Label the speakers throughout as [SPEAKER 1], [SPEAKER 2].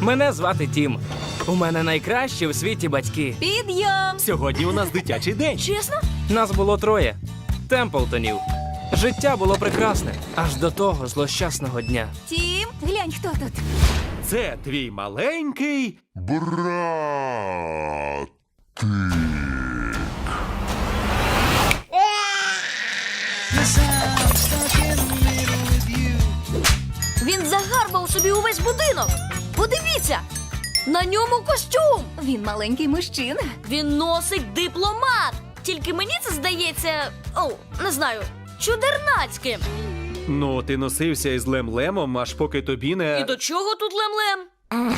[SPEAKER 1] Мене звати Тім. У мене найкращі у світі батьки.
[SPEAKER 2] Підйом!
[SPEAKER 3] Сьогодні у нас дитячий день.
[SPEAKER 2] Чесно?
[SPEAKER 1] Нас було троє. Темплтонів. Життя було прекрасне аж до того злощасного дня.
[SPEAKER 2] Тім, глянь, хто тут.
[SPEAKER 3] Це твій маленький.
[SPEAKER 4] Брат.
[SPEAKER 2] Він загарбав собі увесь будинок. Подивіться! На ньому костюм. Він маленький мужчина.
[SPEAKER 5] Він носить дипломат. Тільки мені це здається, о, не знаю, чудернацьким.
[SPEAKER 3] Ну, ти носився із лем-лемом, аж поки тобі не.
[SPEAKER 5] І до чого тут лем-лем?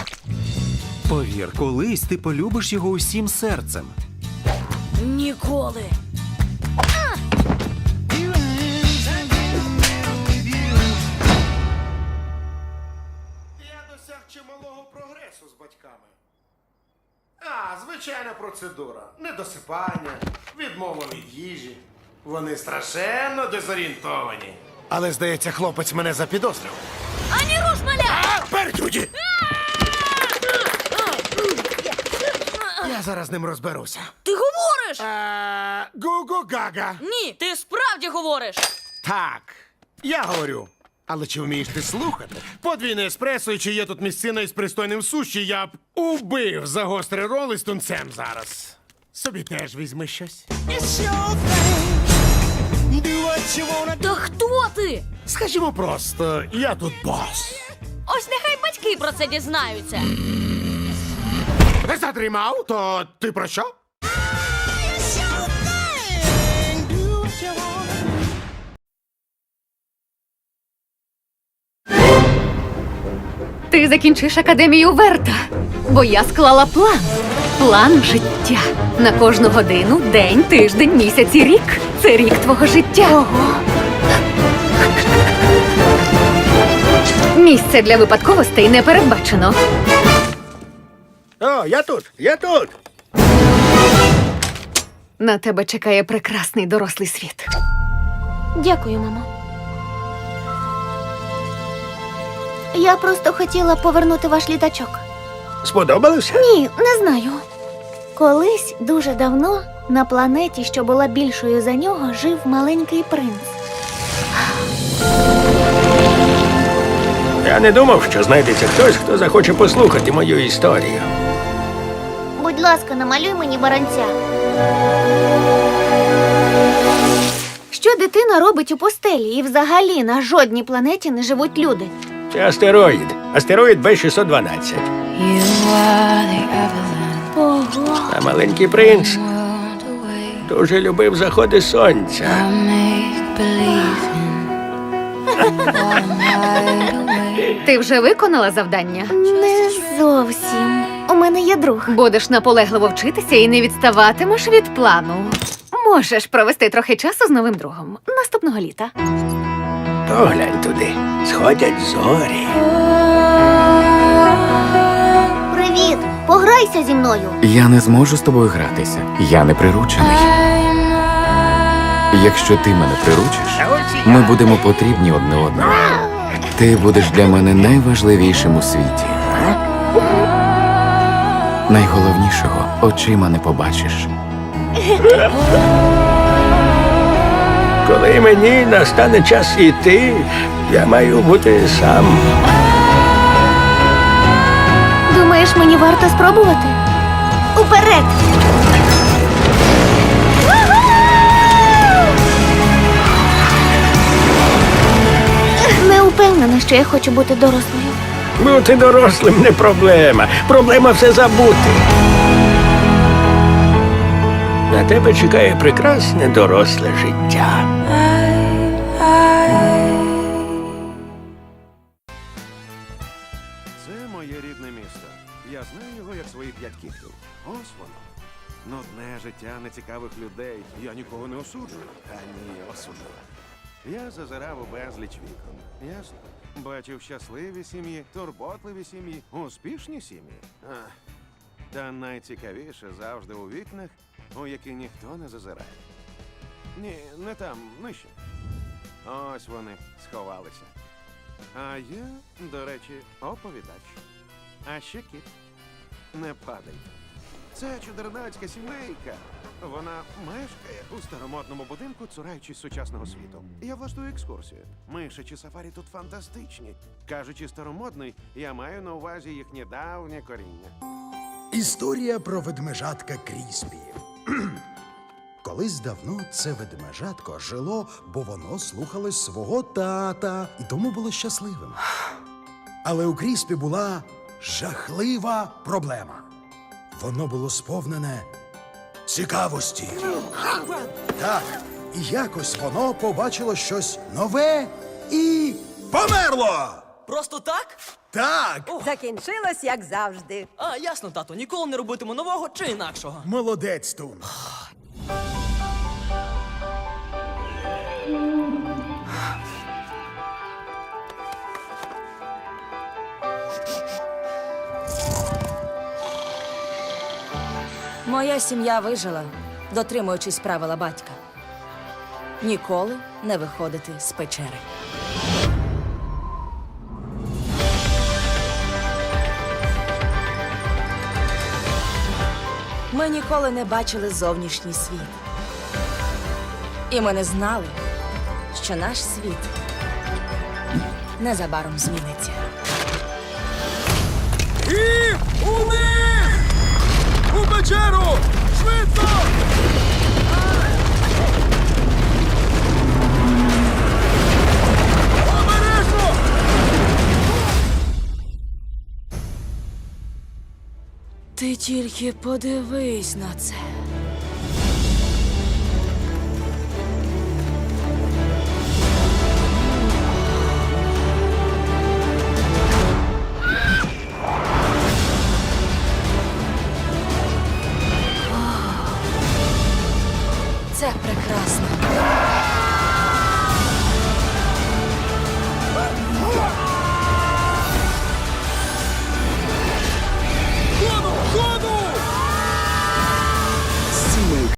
[SPEAKER 3] Повір, колись ти полюбиш його усім серцем.
[SPEAKER 5] Ніколи.
[SPEAKER 6] Звичайна процедура. Недосипання, відмова від їжі. Вони страшенно дезорієнтовані. Але, здається, хлопець мене запідозрив.
[SPEAKER 5] Ані руш маля!
[SPEAKER 6] А, пердюді! Я зараз з ним розберуся.
[SPEAKER 5] Ти говориш?
[SPEAKER 6] А, Гу-гу-гага.
[SPEAKER 5] Ні, ти справді говориш.
[SPEAKER 6] Так, я говорю. Але чи вмієш ти слухати? Подвійне еспресо, і чи є тут місцина із пристойним суші, я б убив за гострий рол із тунцем зараз. Собі теж візьми щось.
[SPEAKER 5] Та хто ти?
[SPEAKER 6] Скажімо просто, я тут бос.
[SPEAKER 5] Ось нехай батьки про це дізнаються.
[SPEAKER 6] Не затримав? То ти про що?
[SPEAKER 7] Ти закінчиш академію Верта, бо я склала план. План життя. На кожну годину, день, тиждень, місяць і рік. Це рік твого життя. Ого. Місце для випадковостей не передбачено.
[SPEAKER 6] О, я тут, я тут.
[SPEAKER 7] На тебе чекає прекрасний дорослий світ.
[SPEAKER 8] Дякую, мамо. Я просто хотіла повернути ваш літачок.
[SPEAKER 6] Сподобалося?
[SPEAKER 8] Ні, не знаю. Колись дуже давно на планеті, що була більшою за нього, жив маленький принц.
[SPEAKER 9] Я не думав, що знайдеться хтось, хто захоче послухати мою історію.
[SPEAKER 8] Будь ласка, намалюй мені баранця. Що дитина робить у постелі, і взагалі на жодній планеті не живуть люди.
[SPEAKER 9] Це астероїд. Астероїд Б-612.
[SPEAKER 8] Ого.
[SPEAKER 9] А маленький принц дуже любив заходи сонця.
[SPEAKER 7] Ти вже виконала завдання?
[SPEAKER 8] Не зовсім. У мене є друг.
[SPEAKER 7] Будеш наполегливо вчитися і не відставатимеш від плану. Можеш провести трохи часу з новим другом наступного літа.
[SPEAKER 9] Поглянь туди. Сходять зорі.
[SPEAKER 8] Привіт! Пограйся зі мною.
[SPEAKER 10] Я не зможу з тобою гратися. Я не приручений. Якщо ти мене приручиш, ми будемо потрібні одне одному. Ти будеш для мене найважливішим у світі. Найголовнішого очима не побачиш.
[SPEAKER 9] Коли мені настане час іти, я маю бути сам.
[SPEAKER 8] Думаєш, мені варто спробувати? Уперед! Не упевнена, що я хочу бути дорослою.
[SPEAKER 9] Бути дорослим не проблема. Проблема все забути. На тебе чекає прекрасне доросле життя.
[SPEAKER 6] Це моє рідне місто. Я знаю його як свої п'ять кіхтів. Ось воно. Нудне життя нецікавих людей. Я нікого не осуджую. Та ні, осуджую. Я зазирав у безліч вікон. Ясно. Бачив щасливі сім'ї, турботливі сім'ї, успішні сім'ї. Ах. Та найцікавіше завжди у вікнах, у які ніхто не зазирає. Ні, не там, нижче. Ось вони сховалися. А я, до речі, оповідач. А ще кіт. Не падай. Це чудернацька сімейка. Вона мешкає у старомодному будинку, цураючись сучасного світу. Я влаштую екскурсію. Мишачі сафарі тут фантастичні. Кажучи старомодний, я маю на увазі їхнє давнє коріння.
[SPEAKER 4] Історія про ведмежатка Кріспі. Колись давно це ведмежатко жило, бо воно слухалось свого тата і тому було щасливим. Але у Кріспі була жахлива проблема. Воно було сповнене цікавості. Так, і якось воно побачило щось нове і померло.
[SPEAKER 11] Просто так?
[SPEAKER 4] Так,
[SPEAKER 11] Закінчилось, як завжди. А, ясно, тато, ніколи не робитиму нового чи інакшого.
[SPEAKER 4] молодець, Тун.
[SPEAKER 5] Моя сім'я вижила, дотримуючись правила батька. Ніколи не виходити з печери. Ми ніколи не бачили зовнішній світ. І ми не знали, що наш світ незабаром зміниться.
[SPEAKER 4] І у них! У печеру! Швидко!
[SPEAKER 5] Тільки подивись на це. Це прекрасно.